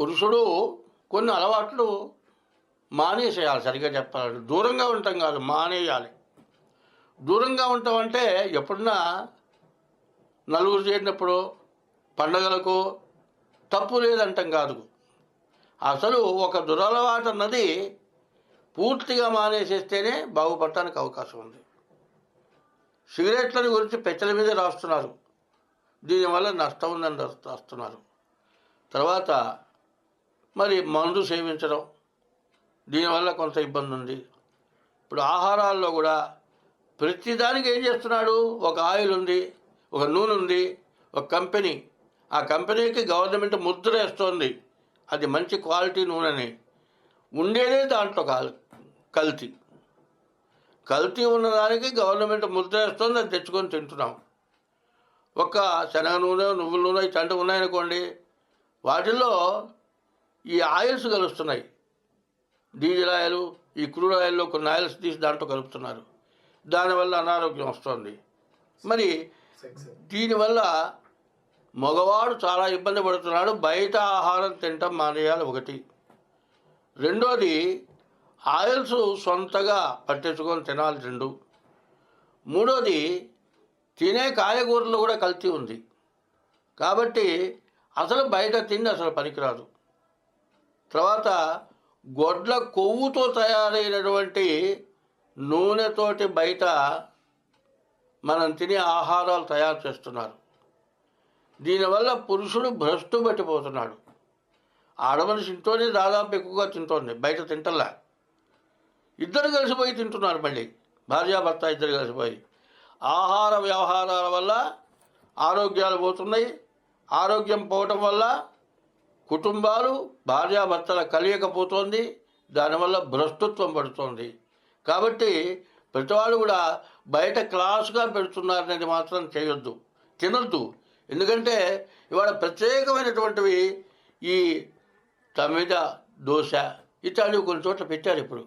పురుషుడు కొన్ని అలవాట్లు మానేసేయాలి సరిగ్గా చెప్పాలంటే. దూరంగా ఉంటాం కాదు మానేయాలి. దూరంగా ఉంటాం అంటే ఎప్పుడన్నా నలుగురు చేరినప్పుడు పండగలకు తప్పు లేదంటాం కాదు. అసలు ఒక దురలవాటు అన్నది పూర్తిగా మానేసేస్తేనే బాగుపడటానికి అవకాశం ఉంది. సిగరెట్లను గురించి పెచ్చల మీద రాస్తున్నారు. దీనివల్ల నష్టం ఉందని రాస్తున్నారు. తర్వాత మరి మందు సేవించడం దీనివల్ల కొంత ఇబ్బంది ఉంది ఇప్పుడు ఆహారాల్లో కూడా ప్రతిదానికి ఏం చేస్తున్నాడు? ఒక ఆయిల్ ఉంది ఒక నూనె ఉంది ఒక కంపెనీ. ఆ కంపెనీకి గవర్నమెంట్ ముద్ర వేస్తోంది. అది మంచి క్వాలిటీ నూనెని. ఉండేదే దాంట్లో కాదు కల్తీ. కల్తీ ఉన్నదానికి గవర్నమెంట్ ముద్ర వేస్తుంది అది తెచ్చుకొని తింటున్నాం. ఒక శనగ నూనె నువ్వుల నూనె ఇట్లాంటివి ఉన్నాయనుకోండి వాటిల్లో ఈ ఆయిల్స్ కలుస్తున్నాయి. డీజిల్ ఆయిల్ ఈ క్రూడ్ ఆయిల్లో కొన్ని ఆయిల్స్ తీసి దాంట్లో కలుపుతున్నారు. దానివల్ల అనారోగ్యం వస్తుంది. మరి దీనివల్ల మగవాడు చాలా ఇబ్బంది పడుతున్నాడు. బయట ఆహారం తినటం మానేయాలి ఒకటి. రెండోది ఆయిల్స్ సొంతగా పట్టించుకొని తినాలి రెండు. మూడోది తినే కాయగూరలు కూడా కల్తీ ఉంది. కాబట్టి అసలు బయట తిండి అసలు పనికిరాదు. తర్వాత గొడ్ల కొవ్వుతో తయారైనటువంటి నూనెతోటి బయట మనం తినే ఆహారాలు తయారు చేస్తున్నారు. దీనివల్ల పురుషుడు భ్రష్టు పట్టిపోతున్నాడు. ఆడమనిషి ఇంట్లోనే దాదాపు ఎక్కువగా తింటోంది బయట తింటల్లా. ఇద్దరు కలిసిపోయి తింటున్నారు మళ్ళీ భార్యాభర్త ఇద్దరు కలిసిపోయి ఆహార వ్యవహారాల వల్ల ఆరోగ్యాలు పోతున్నాయి ఆరోగ్యం పోవటం వల్ల కుటుంబాలు భార్యాభర్తల కలియకపోతోంది దానివల్ల భ్రష్టత్వం పడుతోంది. కాబట్టి ప్రతివాడు కూడా బయట క్లాసుగా పెడుతున్నారనేది మాత్రం చేయొద్దు తినొద్దు. ఎందుకంటే ఇవాళ ప్రత్యేకమైనటువంటివి ఈ తమిద దోశ ఇట్లాంటివి కొన్ని చోట్ల పెట్టారు ఇప్పుడు.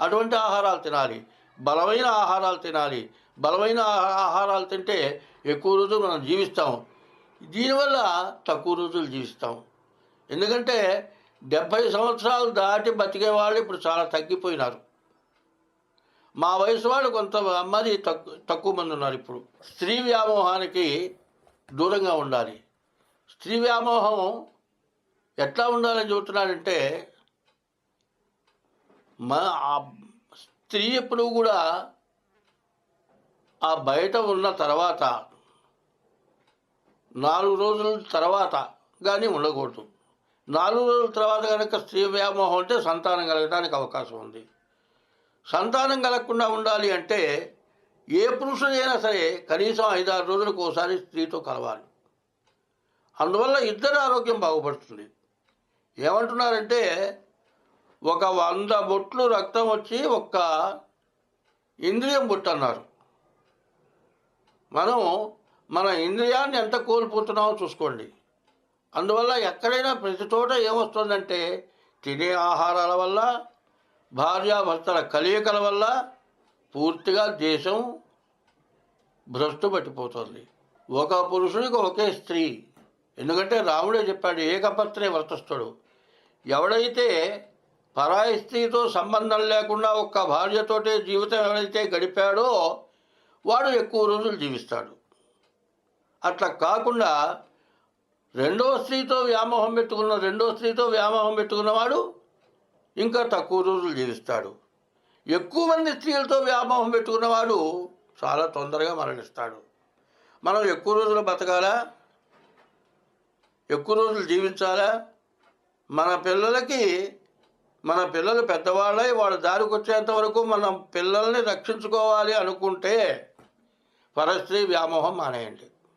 అటువంటి ఆహారాలు తినాలి బలమైన ఆహారాలు తినాలి. బలమైన ఆహారాలు తింటే ఎక్కువ రోజులు మనం జీవిస్తాం దీనివల్ల తక్కువ రోజులు జీవిస్తాం ఎందుకంటే డెబ్భై సంవత్సరాలు దాటి బతికే వాళ్ళు ఇప్పుడు చాలా తగ్గిపోయినారు. మా వయసు వాళ్ళు కొంత మంది తక్కువ తక్కువ మంది ఉన్నారు ఇప్పుడు. స్త్రీ వ్యామోహానికి దూరంగా ఉండాలి. స్త్రీ వ్యామోహం ఎట్లా ఉండాలని చెబుతున్నాడంటే మా ఆ స్త్రీ ఎప్పుడు కూడా ఆ బయట ఉన్న తర్వాత నాలుగు రోజుల తర్వాత కానీ ఉండకూడదు. నాలుగు రోజుల తర్వాత కనుక స్త్రీ వ్యామోహం అంటే సంతానం కలగడానికి అవకాశం ఉంది. సంతానం కలగకుండా ఉండాలి అంటే ఏ పురుషుడైనా సరే కనీసం ఐదారు రోజులకు ఒకసారి స్త్రీతో కలవాలి. అందువల్ల ఇద్దరు ఆరోగ్యం బాగుపడుతుంది. ఏమంటున్నారంటే ఒక వంద బొట్లు రక్తం వచ్చి ఒక్క ఇంద్రియం బొట్టు అన్నారు. మనం మన ఇంద్రియాన్ని ఎంత కోల్పోతున్నామో చూసుకోండి. అందువల్ల ఎక్కడైనా ప్రతి చోట ఏమొస్తుందంటే తినే ఆహారాల వల్ల భార్యాభర్తల కలయికల వల్ల పూర్తిగా దేశం భ్రష్టు పట్టిపోతుంది. ఒక పురుషుడికి ఒకే స్త్రీ. ఎందుకంటే రాముడే చెప్పాడు ఏకపత్రే వర్తస్థుడు. ఎవడైతే పరాయి స్త్రీతో సంబంధం లేకుండా ఒక్క భార్యతోటే జీవితం ఎవడైతే గడిపాడో వాడు ఎక్కువ రోజులు జీవిస్తాడు. అట్లా కాకుండా రెండో స్త్రీతో వ్యామోహం పెట్టుకున్న రెండో స్త్రీతో వ్యామోహం పెట్టుకున్నవాడు ఇంకా తక్కువ రోజులు జీవిస్తాడు. ఎక్కువ మంది స్త్రీలతో వ్యామోహం పెట్టుకున్నవాడు చాలా తొందరగా మరణిస్తాడు. మనం ఎక్కువ రోజులు బతకాలా? ఎక్కువ రోజులు జీవించాలా? మన పిల్లలకి మన పిల్లలు పెద్దవాళ్ళై వాళ్ళ దారికి వచ్చేంత వరకు మనం పిల్లల్ని రక్షించుకోవాలి అనుకుంటే పరస్త్రీ వ్యామోహం మానేయండి.